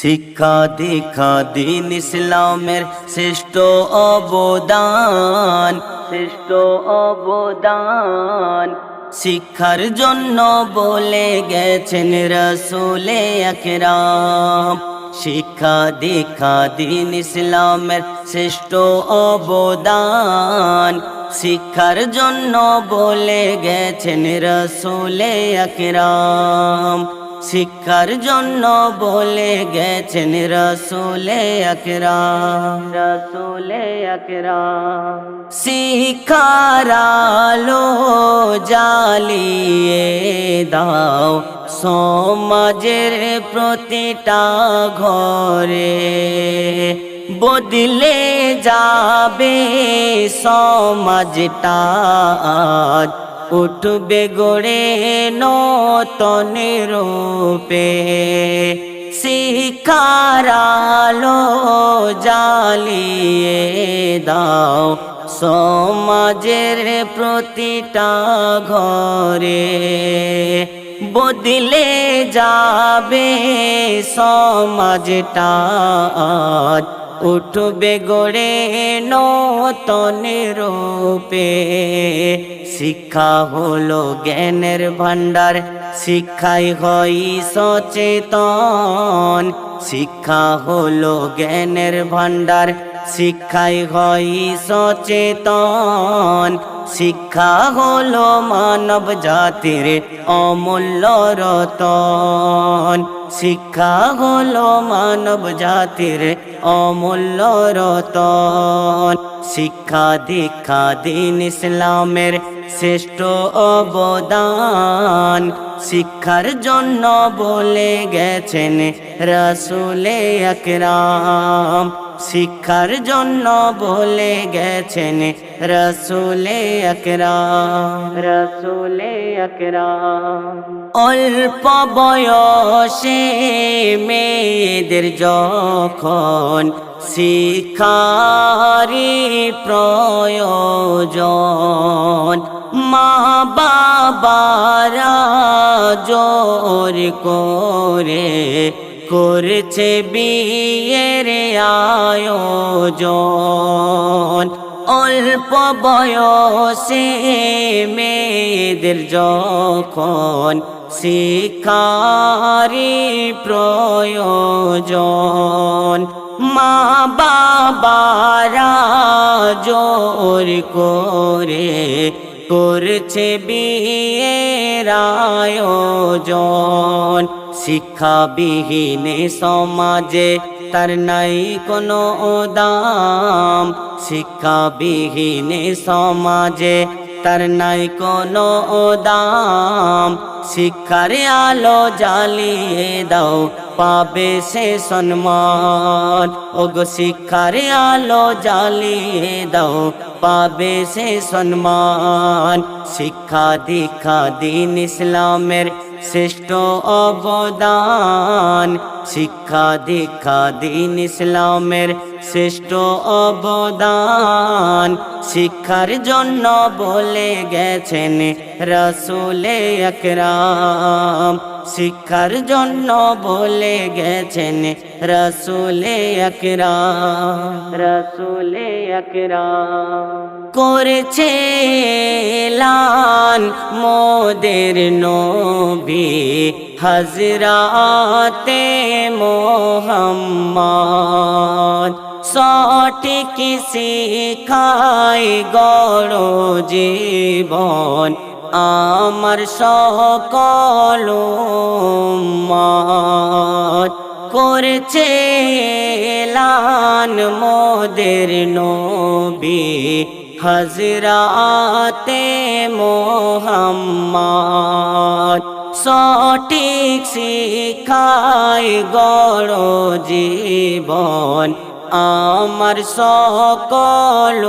শিক্ষা দীক্ষা দিন ইসলামের শ্রেষ্ঠ অবদান। শ্রেষ্ঠ অবদান। শিক্ষার জন্য বলে গেছেন রসুলে একরাম। শিক্ষা দীক্ষা দিন ইসলামের শ্রেষ্ঠ অবদান। শিক্ষার জন্য বলে গেছেন রসুলে একরাম। শিক্ষার জন্য বলে গেছেন রসুলে আকরাম। রসুলে আকরাম। শিক্ষার আলো জ্বালিয়ে দাও সমাজের প্রতিটা ঘরে। বদলে যাবে সমাজটা উঠবে গড়ে নতন রূপে। শিক্ষার আলো জ্বালিয়ে দাও সমাজের প্রতিটা ঘরে। বদলে যাবে সমাজটা উঠবে গড়ে নতন রূপে। শিক্ষা হলো জ্ঞানের ভান্ডার শিক্ষাই হই সচেতন। শিক্ষা হলো জ্ঞানের ভান্ডার শিক্ষাই হই সচেতন। শিক্ষা হলো মানব জাতির অমূল্য রতন। শিক্ষা হলো মানব জাতির অমূল্য রতন। শিক্ষা দীক্ষা দিন ইসলামের শ্রেষ্ঠ অবদান। শিক্ষার জন্য বলে গেছেন রসুলে একরাম। শিক্ষার জন্য বলে গেছেন রসুলে একরাম রসুলে একরাম অল্প বয়সে মেয়েদের যখন শিক্ষারি প্রয়োজন মা বাবারা জোর করে করছে বিয়ের আয়োজন। অল্প বয়সে মেয়েদের যখন শিক্ষারি প্রয়োজন মা বাবারা জোর করে করছে বিয়ের আয়োজন। শিক্ষাবিহীন সমাজে তার নাই কোনো দাম। শিক্ষাবিহীন সমাজে তার নাই কোনো দাম। শিক্ষার আলো জ্বালিয়ে দাও, পাবে সে সম্মান। ওগো শিক্ষার আলো জ্বালিয়ে দাও, পাবে সে সম্মান। শিক্ষা দীক্ষা দিন ইসলামের শ্রেষ্ঠ অবদান। শিক্ষা দীক্ষা দিন ইসলামের শ্রেষ্ঠ অবদান। শিক্ষার জন্য বলে গেছেন রসুলে একরাম। শিক্ষার জন্য বলে গেছেন রসুলে একরাম রসুলে একরাম করেছে লান মোদের নবী হজরাতে মোহাম্মদ। সঠিক শিখাই গড় জীবন আমার সকল করছে লান মোদের নবী হজরাতে মোহাম্মদ। সঠিক শিখাই গড় জীবন আমার সকল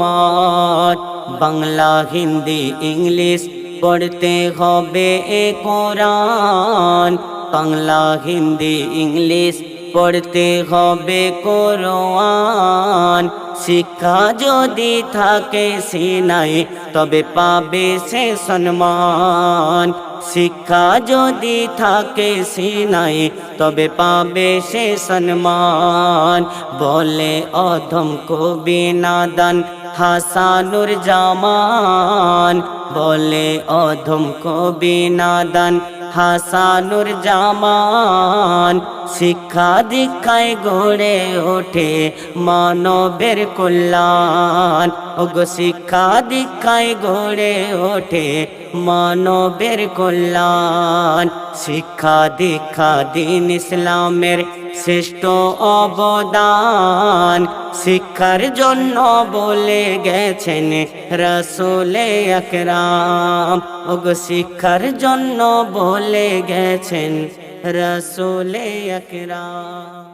মত বাংলা, হিন্দি, ইংলিশ পড়তে হবে এ কোরআন। বাংলা, হিন্দি, ইংলিশ পড়তে হবে কোরআন। শিক্ষা যদি থাকে সিনাই, তবে পাবে সে সম্মান। শিক্ষা যদি থাকে সিনাই, তবে পাবে সে সম্মান। বলে অধম কবি নাদান হাসানুর জামান বলে অধম কবি নাদান। হাসানুর জামান শিক্ষা দীক্ষায় গড়ে ওঠে মানবের কল্যাণ। ওগো শিক্ষা দীক্ষায় গড়ে ওঠে মানবের কল্যাণ। শিক্ষা দীক্ষা দিন ইসলামের শ্রেষ্ঠ অবদান। শিক্ষার জন্য বলে গেছেন রসুলে আকরাম। ওগ, শিক্ষার জন্য বলে গেছেন রসুলে আকরাম।